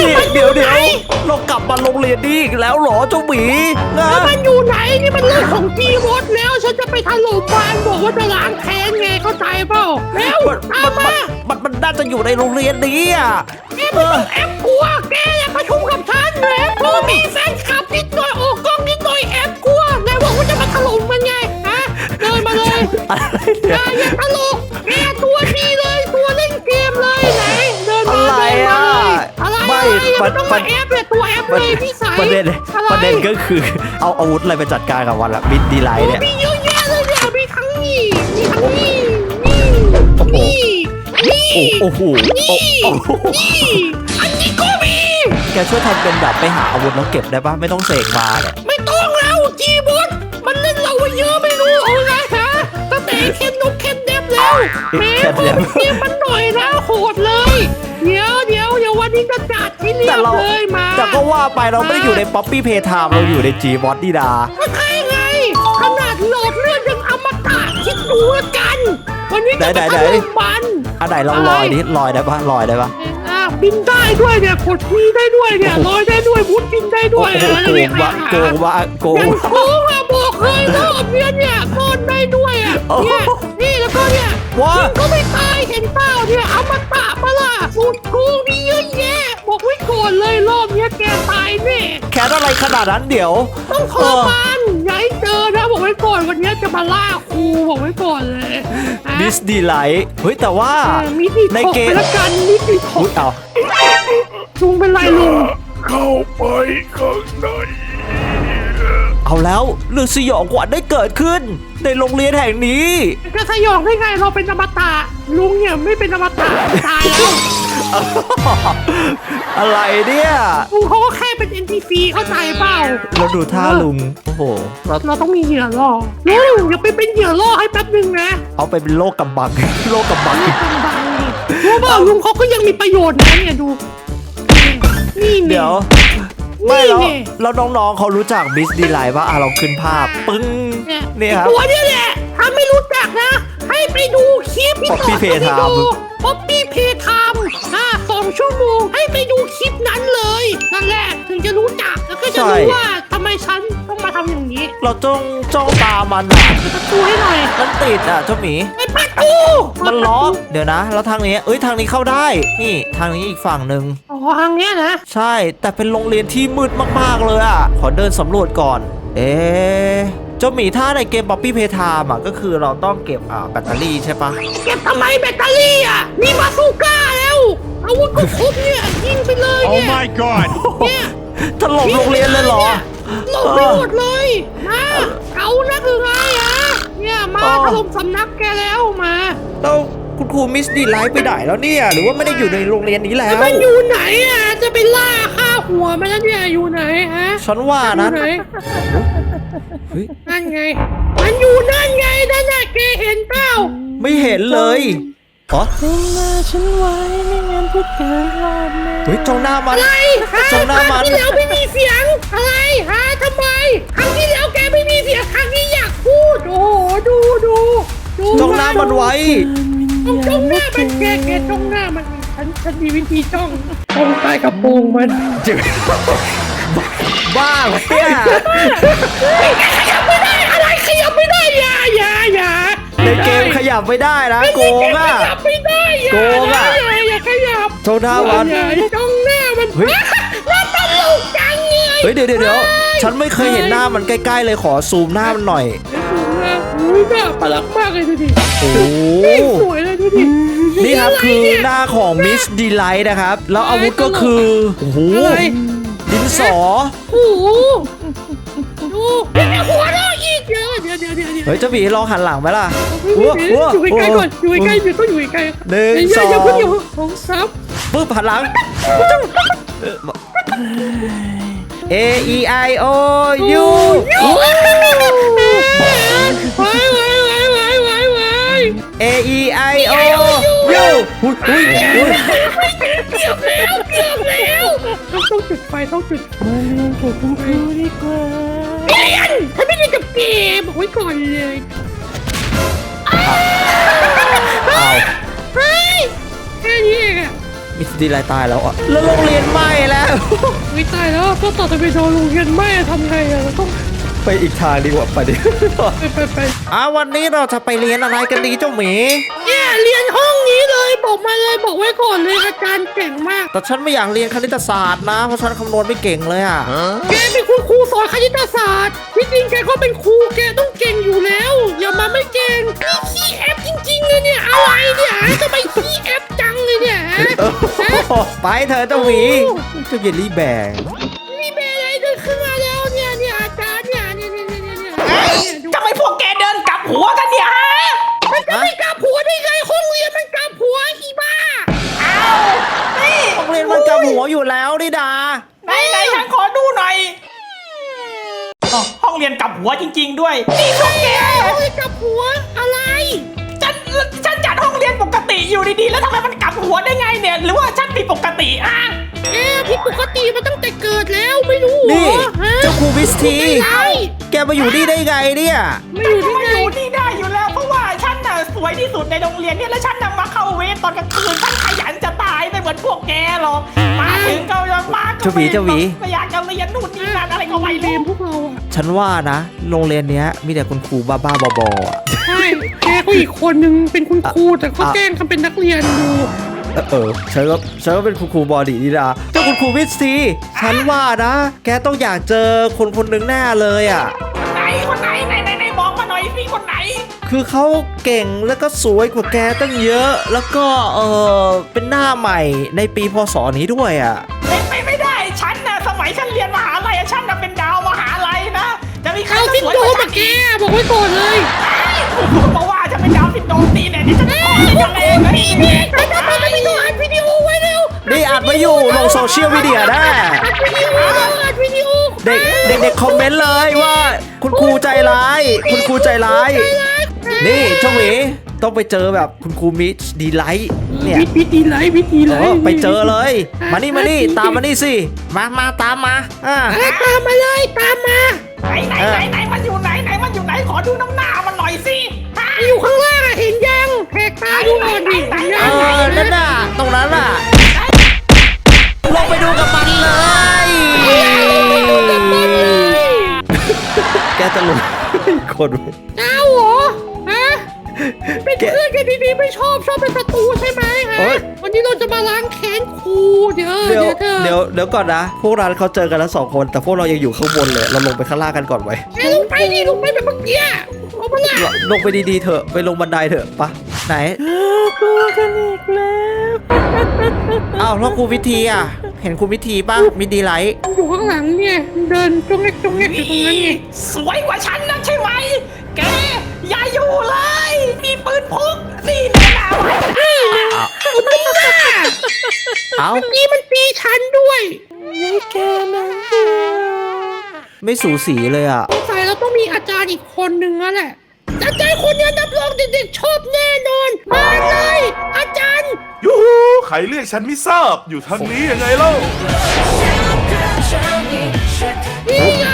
นี่เดี๋ยวเดี๋ยวเรากลับมาโรงเรียนนี้อีกแล้วเหรอเจ้าหมีนะแล้วมันอยู่ไหนนี่มันเรื่องของจีวดแล้ว ฉันจะไปถล่มมันบอกว่าจะล้างแค้นไงเข้าใจเปล่าแล้วมันตามมันมามันมันน่าจะอยู่ในโรงเรียนนี้อะแกไม่ต้องแอบกลัวแกอย่าประชุมกับฉันเลยเพราะมีแฟนคลับนิดหน่อยโอ้กล้องนิดหน่อยแอบกลัวนายบอกว่าจะมาถล่มมันไงฮะเดินมาเลยอะไรอเนี่ยย่าอย่าตลก ม่อะไรอย่ามัมานต้องมัมานแอบเลยตัวแอบเลยพี่สายประเด็นอะไรประเด็นก็คือเอาอาวุธอะไรไปจัดการกับวันละบิดดีไลท์เนี่ยมีเยอะแยะเลยเนี่ยมีทั้งนี่มีทั้งนี่นี่โอ้โหนี่นี่โอ้โหโอ้นี่โอ้โหนี่อันนี้ก็มีแกช่วยทำเป็นแบบไปหาอาวุธแล้วเก็บได้ปะไม่ต้องเสกมาเนี่ยไม่ต้องแล้วจีบอสมันเล่นเราไว้เยอะไม่รู้เอาไงฮะตั้งแต่เคนนกเคนเดฟแล้วแม่เปิดเกมมันหน่อยนะโหดเลยเดี๋ยวเดี๋ยว เดี๋ยววันนี้จะจัดที่เรียแต่บเราเลยมาแต่ก็ว่าไปเราไม่ได้อยู่ในป๊อปปี้เพย์ไทม์เราอยู่ในจีบอสดีดา ก็ใช่ไง ขนาดโหลดเลือดยังอมตะคิดดูแล้วกัน วันนี้จะไหนไปไหนถล่มมัน อันไหนลองลอยดิลอยได้ปะลอยได้ปะอะ บินได้ด้วยเนี่ยกดพีได้ด้วยเนี่ยลอยได้ด้วยมุดบินได้โอ้ด้วยโหอะไรโกเนี่งยวะโกงวะโกองย่างวะโกงอะบอกเลยรอบเนี้ยเนี่ยซ่อนได้ด้วยอะโอ้โหเนี่ยนี่แล้วก็เนี่ยว้ายิงก็ไม่ตายเห็นเปล่าเนี่ยอมตะปะล่ะสูตรกูมีเยอะแยะบอกไว้ก่อนเลยรอบเนี้ยแกตายแน่แค้นอะไรขนาดนั้นเดี๋ยวต้องทรมานอย่า ให้เจอนะบอกไว้ก่อนวันเนี้ยจะมาล่าครูบอกไว้ก่อนเลยนะบิสดีไลท์เฮ้ยแต่ว่าเออมีดีในถกเกไปมละกันมีดีถอุ้กยเอาลุงเป็นไรลุงเข้าไปข้างในเอาแล้วเรื่องสยองขวัญได้เกิดขึ้น ในโรงเรียนแห่งนี้ จะสยองได้ไงเราเป็นอมตะลุงเนี่ยไม่เป็นอมตะตายแล้ว อะไรเนี่ยลุงเขาก็แค่เป็น NPC เข้าใจเปล่าเราดูท่าลุง โอ้โห เราเราต้องมีเหยื่อล่อลุงอย่าไปเป็นเหยื่อล่อให้แป๊บนึงนะเอาไปเป็นโลกกำบัง โลกกำบังเป็นบังดิรู้เปล่าลุงเขาก็ยังมีประโยชน์นะเนี่ยดู นี่นี่เดี๋ยว ไม่นี่แล้วนี่แล้วน้องๆเขารู้จักบิสดีไลท์ว่าอะเราขึ้นภาพ ปึ้งเนี่ยนี่ครับตัวเนี้แหละถ้าไม่รู้จักนะ ให้ไปดูคลิปพี่ Poppy ต่อ Playtime ป๊อปปี้เพย์ไทม์อ่า สองชั่วโมง ให้ไปดูคลิปนั้นเลย นั่นแหละถึงจะรู้จักแล้วก็จะรู้ว่าทำไมฉันต้องมาทำอย่างนี้เราจ้องจ้องตามมันอะเปิดประตูให้หน่อยมันติดอะเจ้าหมีเป็นประตูมันล็อกเดี๋ยวนะ แล้วทางนี้เอ้ยทางนี้เข้าได้ นี่ทางนี้อีกฝั่งหนึ่งอ๋อทางเนี้ยนะใช่ แต่เป็นโรงเรียนที่มืดมากๆเลยอะขอเดินสำรวจก่อน เอ๊ะเจ้าหมีถ้าในเกม Poppy Playtime อะก็คือเราต้องเก็บอ่าแบตเตอรี่ใช่ปะเก็บทำไมแบตเตอรี่อะมีบาซูก้าแล้ว อาวุธก็ครบเนี่ยยิงไปเลย Oh เนี่ย my god เนี่ยถล่มโรงเรียนเลยเหรอหลบไปหมดเลยมาเขานะคือไงอะเนี่ยมาอ๋อถล่มสำนักแกแล้วมาแล้วคุณครูมิสดีไลท์ไปไหนแล้วเนี่ย หรือว่าไม่ได้อยู่ในโรงเรียนนี้แล้แล้ววมันอยู่ไหนอะจะไปล่าฆ่าหัวมันแล้วเนี่ยอยู่ไหนฮะฉันว่าอนะยู่ไหนเฮ้ยนั่นไง มันอยู่นั่นไงนั่นน่ะแกเห็นเปล่าไม่เห็นเลย อ๋อดึงมาฉันไว้ไม่งั้นพวกเธอรอดแน่เฮ้ยจ้องหน้ามันอะไรฮะจ้องหน้ามันครั้งที่แล้วไม่มีเสียง อะไรฮะทำไมครั้งที่แล้วแกไม่มีเสียงครั้งนี้อยากพูด โอ้โหดูดูดูจ้องหน้ามันไว้ ต้องจ้องหน้ามันแกแกจ้องหน้ามันฉันฉันมีวิธีจ้องจ้องใต้กระโปรงมัน บ้าเนี่ยอะ ในเกมขยับไม่ได้นะโกงอะขยับไม่ได้อย่าโกงอะ อย่าอย่าขยับจ้องหน้ามัน อย่าอย่าจ้องหน้ามันเฮ้ย แล้วตลกจังเลยเฮ้ยเดี๋ยวเดี๋ยวเดี๋ยวฉันไม่เคยเห็นหน้ามันใกล้ๆเลยขอซูมหน้ามันหน่อย อุ้ยหน้าปลักมากเลยดูดิโอ้โหสวยเลยดูดินี่ครับะไคือเนี่ยหน้าของมิสดีไลท์นะครับ แล้วอาวุธก็คือ โอ้โหอะไรดินสอ โอ้โห มีหัวเราะอีกเดี๋ยวเดี๋ยวเดี๋ยวเดี๋ยวเดี๋ยวเฮ้ยเจ้าหมีลองหันหลังไหมล่ะอยู่ใกล้ๆก่อนอยู่ใกล้ๆอยู่ต้องอยู่ใกล้ๆหนึ่งอย่าอย่าสองเพิ่งอย่าเพิ่งของซับปึ๊บหันหลัง A E I O U ไว้ไว้ไว้ไว้ไว้ไว้ A E I O U หุ้ยหุ้ยหุ้ยเกือบแล้วเกือบแล้วต้องจุดไฟต้องจุดมาเรียนกับคุณครูดีกว่า เรียนฉันไม่เรียนกับเกมบอกไว้ก่อนเลยเอาเฮ้ยแค่นี้เองอะมิสดีไลตายแล้วอะแล้วโรงเรียนไหม้แล้วไม่ตายแล้วก็ต่อจะไปโดนโรงเรียนแม่ทำไงอะเราต้อง ไปอีกทางดีกว่าไปดิ ไปไปไปอะวันนี้เราจะไปเรียนอะไรกันดีเจ้าหมี เนี่ยเรียนห้องนี้เลยบอกมาเลยบอกไว้ก่อนเลยอาจารย์เก่งมาก แต่ฉันไม่อยากเรียนคณิตศาสตร์นะ เพราะฉันคำนวณไม่เก่งเลยอะแกเป็นคุณครูสอนคณิตศาสตร์ที่จริงแกก็เป็นครูแกต้องเก่งอยู่แล้ว อย่ามาไม่เก่งนี่ขี้แอปจริงๆเลยเนี่ยอะไรเนี่ยฮะทำไมขี้แอปจังเลยเนี่ยฮะฮะไปเถอะเจ้าหมีเจ้าเยลลี่แบง หัวอยู่แล้วดิดา ไหนไหนฉันขอดูหน่อยอ๋อห้องเรียนกลับหัวจริง ๆ ด้วย นี่พวกแกห้องเรียนกลับหัวอะไร ฉันฉันจัดห้องเรียนปกติอยู่ดีๆ แล้วทำไมมันกลับหัวได้ไงเนี่ย หรือว่าฉันผิดปกติอะแกผิดปกติมาตั้งแต่เกิดแล้วไม่รู้เหรนี่ อฮะเจ้าครูวิสทีไม่ได้แกมาอยู่นี่ได้ไงเนี่ย ไม่อยู่ที่ไม่ไหนอยู่นี่ได้อยู่แล้ว เพราะว่าฉันน่ะสวยที่สุดในโรงเรียนเนี่ยแล้วฉันน่ะมาเข้าเวรตอนกลางคืนฉันขยันจะตาย ไม่เหมือนพวกแกหรอกมาถึงก็จะมาก็เจ้าหวีเจ้าหวี ไม่อยากจะเรียนนู่นนี่นั่นอะไรก็ไม่เรีรู้ยนพวกเราอะฉันว่านะ โรงเรียนเนี้ยมีแต่คุณครูบ้าๆบอๆอะใช่แกก็อีกคนนึงเป็นคุณครูแต่ก็อะแกล้งทำเป็นนักเรียนดูเออเออฉันก็ฉันก็เป็นคุณครูบอดีนี่นะเจ้าคุณครูวิสทีฉันว่านะ แกต้องอยากเจอคนคนหนึ่งแน่เลยอะ ไหนคนไหนไหนไหนไหน คือเขาเก่งแล้วก็สวยกว่าแกตั้งเยอะ แล้วก็เออเป็นหน้าใหม่ในปีพศนี้ด้วยอะเป็นไปไม่ได้ฉันน่ะสมัยฉันเรียนมหาลัยอะฉันน่ะเป็นดาวมหาลัยนะจะมีใครเอาจะซินสวยโดกมว่าฉัอะนแกบอกไว้ก่อนเลยคุณบอกว่าจะเป็นดาวซินโดรมตีเนี่ยเดี๋ยวฉันจะขอให้กันเองนะนี่นี่อาจารย์ตอนนี้ดูอัดวิดีโอไว้เร็วนี่อัดไว้อยู่ลงโซเชียลมีเดียได้ อัดวิดีโอเร็วอัดวิดีโอเด็กเด็กเด็กคอมเมนต์เลยว่า คุณครูใจร้าย คุณครูใจร้าย นี่เจ้าหมีต้องไปเจอแบบคุณครูมิชดีไลท์เนี่ยวิวิธีไลฟ์วิธีไลเออฟ์ไปเจอเลย มานี่มานี่ตามมานี่สิมามาตามมาอ่า เอ้ยตามมาเลยตามมาไหนไหนไหนไหนมันอยู่ไหนไหนมันอยู่ไหนขอดูน้ำหน้ามันหน่อยสิฮะอยู่ข้างล่างอะเห็นยังแหกตาดูก่อนดิเห็นเอยังอนั่นน่ะตรงนั้นน่ะลงไปดูกับมันเลย แกจะลงคนไว้เจ้าาจะมาล้างแค้นครูเดี๋ยวเดี๋ยวเดี๋ยวเธอเดี๋ยวเดี๋ยวก่อนนะ พวกเราเขาเจอกันแล้วสองคน แต่พวกเรายังอยู่ข้างบนเลย เราลงไปข้างล่างกันก่อนไว้แกลงไปดิลงไปแบบเมื่อกี้เอามาละลงไปดีๆเถอะไปลงบันไดเถอะปะไหนตัวกันอีกแล้วอ้าวแล้วครูวิธีอะ เห็นครูวิธีป่ะมิดีไลท์อยู่ข้างหลังเนี่ยเดินจงเล็กจงเล็กอยู่ตรงนั้นไงสวยกว่าฉันนะใช่ไหม แก อย่าอยู่เลย มีปืนพกนี่แน่นาไว้เอาไม่ได้ เอ้านี่มันตีฉันด้วยไม่สูสีเลยอะสงสัยเราต้องมีอาจารย์อีกคนนึงแล้วแหละ อาจารย์คนนี้รับรองเด็กๆชอบแน่นอน มาเลย อาจารย์ยูหูใครเรียกฉันไม่ทราบอยู่ทางนี้ยังไงเล่านี่ไง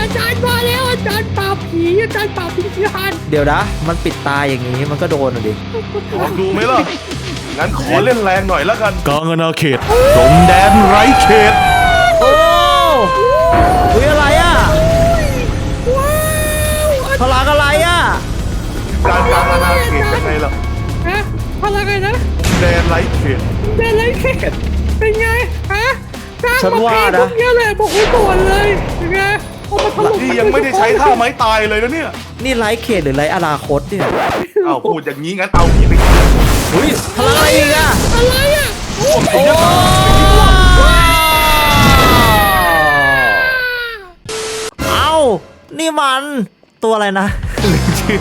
อาจารย์มาแล้วอาจารย์ปราบผีอาจารย์ปราบผีพิฮันเดี๋ยวนะ มันปิดตาอย่างนี้มันก็โดนอะดิลองดูไหมล่ะ งั้นขอเล่นแรงหน่อยแล้วกันกลางอาณาเขตพรมแดนไร้เขต โอ้เฮ้ยอะไรอะว้าวพลังอะไรอะการกลางอาณาเขตยังไงล่ะฮะพลังไงนะแดนไร้เขตเดนไลท์เขตเป็นไงฮะสร้างฉันมาว่าแพ้นะพวกเนี้ยเลยบอกไว้ก่อนเลยเป็นไงเอามาถล่มนี่ยังไม่ได้ใช้ท่าไม้ตายเลยนะเนี่ย นี่ไลท์เขตหรือไลท์อนาคตเนี่ย เอาพูดอย่างนี้งั้นเอางี้ไป เฮ้ยพลังอะไรอีกอะอะไรอะโอ้โอ้เอ้า นี่มันตัวอะไรนะลืมชื่อ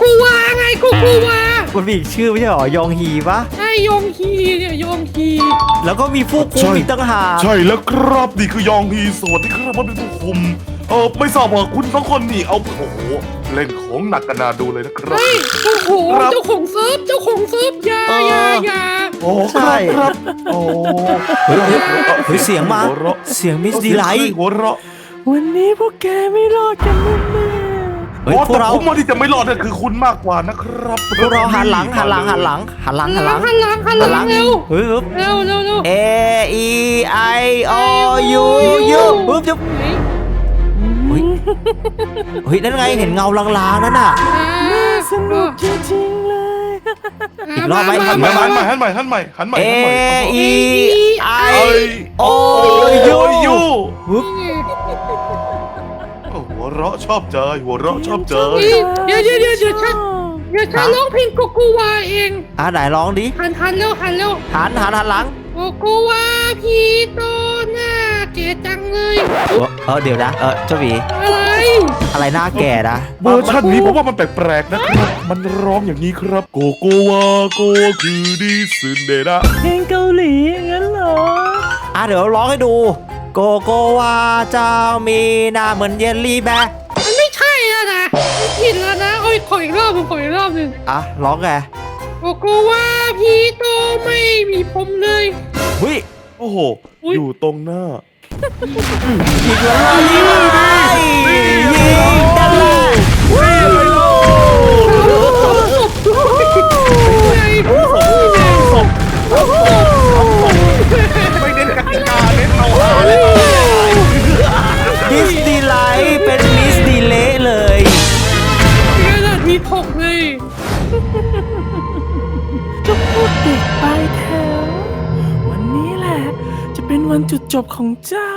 กูวาไงกูกูวามันมีอีกชื่อไม่ใช่หรอยองฮีปะใช่ยงฮีเนี่ยยงฮีแล้วก็มีฟูกคุมอีกตั้งหากใช่แล้วครับนี่คือยองฮีสวัสดีครับว่าเป็นผู้คุมเออไม่ทราบว่าคุณสองคนนี่เอาโอ้โหเล่นของหนักกันนาดูเลยนะครับเฮ้ยโอ้ โหครับ เจ้าของเซิร์ฟเจ้าของเซิร์ฟอยาอยาอยาโอ้คใช่รับครับโอ้เฮ้ยเฮ้ยเฮ้ยเสียงมา หัวเราะเสียงมิสดีไลท์หัวเราะวันนี้พวกแกไม่รอดกันแน่ๆเฮ้ยอ๋อพวกแต่เราผมว่าที่จะไม่รอดนั่นคือคุณมากกว่านะครับพวกเราหันหลังหันหลังหันหลังหันหลังหันหลังหันหลังหันหลังเร็วเฮ้ยปึ๊บเร็วเร็วเร็ว A E I O U U ปึ๊บจุ๊บเฮ้ยเฮ้ยนั่นไงเห็นเงาลางๆนั่นน่ะ สนุกจริงๆเลย อีกรอบไหมหันใหม่หันใหม่หันใหม่หันใหม่หันใหม่ A หันใหม่ E I ไอ O โย U ยูปึ๊บหัวเราะชอบใจหัวเราะชอบใจเดี๋ยวเดี๋ยวเดี๋ยวเดี๋ยวฉันเดี๋ยวฉันร้องเพลงโกโกวาเองอะไหนร้องดิหันหันเร็วหันเร็วหันหันหันหลังโกโกวาพีโตหน้าเก๋จังเลย เออเออเดี๋ยวนะ เออเจ้าหวีอะไร อะไรหน้าแก่นะเวอร์ชันนี้ผมว่ามันแปลกๆนะครับ มันร้องอย่างนี้ครับโกโกวาโกคือดีสุดเดนะเพลงเกาหลีงั้นเหรออะเดี๋ยวร้องให้ดู โกโกวาเจ้ามีหน้าเหมือนเยลลี่แบะมันไม่ใช่แล้วนะผิดแล้วนะโอ้ยขออีกรอบหนึงขออีกรอบหนึ่งอะร้องไงโกโกวาพี่โตไม่มีผมเลย เฮ้ยโอ้โห อุ๊ย อยู่ตรงหน้า ยิงเลยยิงเลยยิงดันเลยไม่เน้นกติกาเน้นเอาหาเลยมิสดีไลท์เป็นมิสดีเละเลยเนี่ยนะทีถกเลยเจะพูดเด็กปลาย เป็นวันจุดจบของเจ้า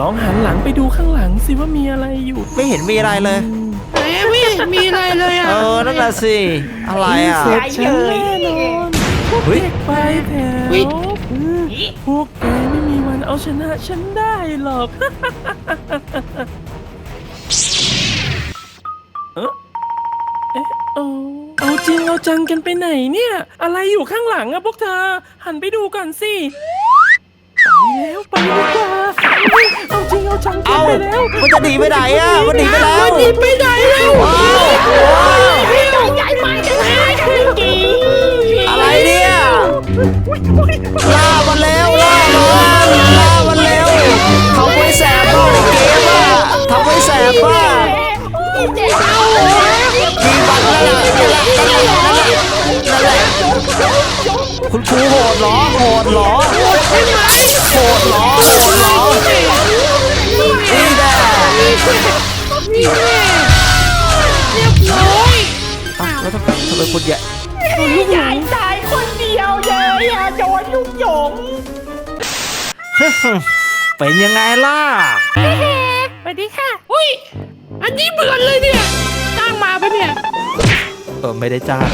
ลองหันหลังไปดูข้างหลังสิว่ามีอะไรอยู่ไม่เห็นมีอะไรเลยแหมไม่เห็นมีอะไรเลยอะเออ นั่นน่ะสิ อะไรอะ เสร็จฉันแน่นอนพวกเฮ้ยเด็กปลายแถวพวกแกไม่มีวันเอาชนะฉันได้หรอกเอ๊ะเอ๊ะเอา เอาจริงเอาจังกันไปไหนเนี่ย อะไรอยู่ข้างหลังอะพวกเธอ หันไปดูก่อนสิ ไปแล้วไปดีกว่าเฮ้ยเอาจริงเอาจังกันเอ้าไปแล้วมันจะหนีไปไหนอะมันหนีไปแล้วมันหนีไปไหนแล้วว้าว ทำไมทำไมคุณแย่ใหญ่ตายคนเดียวเลยอะโดนลูกหยงเป็นยังไงล่ะ สวัสดีค่ะอุ้ย อันนี้เหมือนเลยเนี่ยจ้างมาปะเนี่ย เออไม่ได้จ้าง